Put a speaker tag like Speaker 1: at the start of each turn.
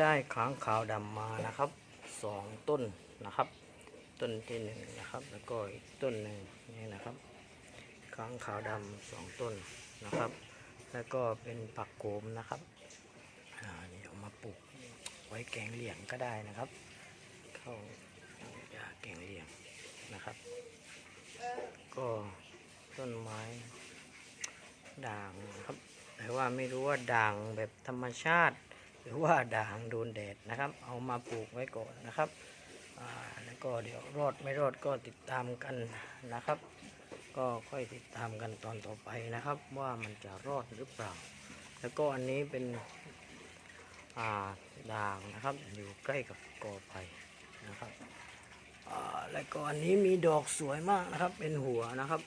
Speaker 1: ได้ค้างขาวดำมานะครับสองต้นนะครับ ต้นที่หนึ่งนะครับ แล้วก็อีกต้นหนึ่งนี่นะครับค้างขาวดำสองต้นนะครับ แล้วก็เป็นผักโขมนะครับอ่านี่เอามาปลูกไว้แกงเหลี่ยงก็ได้นะครับ เข้ายาแกงเหลี่ยงนะครับ ก็ต้นไม้ด่างนะครับแต่ว่าไม่รู้ว่าด่างแบบธรรมชาติ หรือว่าด่างโดนแดดนะครับ เอามาปลูกไว้ก่อนนะครับแล้วก็เดี๋ยวรอดไม่รอดก็ติดตามกันนะครับ ก็ค่อยติดตามกันตอนต่อไปนะครับ ว่ามันจะรอดหรือเปล่า แล้วก็อันนี้เป็นด่างนะครับอยู่ใกล้กับกอไผ่นะครับแล้วก็อันนี้มีดอกสวยมากนะครับ เป็นหัวนะครับ